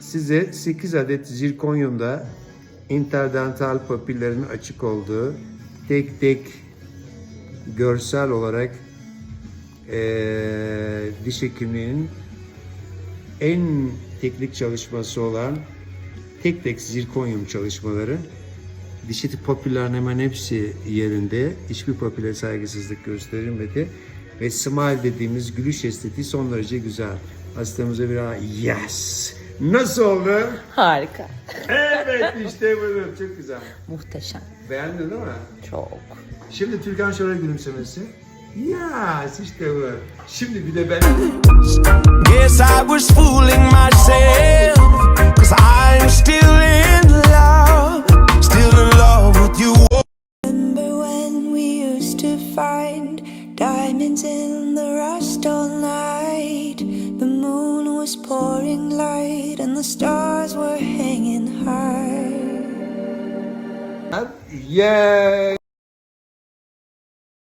size 8 adet zirkonyumda interdental papillerin açık olduğu tek tek görsel olarak eee diş hekimliğinin en teknik çalışması olan tek tek zirkonyum çalışmaları. Diş eti papillerin hemen hepsi yerinde. Hiçbir papile saygısızlık gösterilmedi. Ve smile dediğimiz gülüş estetiği son derece güzel. Hastamıza bir ara yes. Nasıl oldu? Harika. Evet işte budur. Çok güzel. Muhteşem. Beğendin değil mi? Çok. Şimdi Türkan Şoray gülümsemesi. Yes işte bu. Şimdi bir de ben Guess I was fooling myself. Cause I'm still in love. Still in love with you. Remember when we used to find diamonds in the rust was pouring light and the stars were hanging high. Yeah.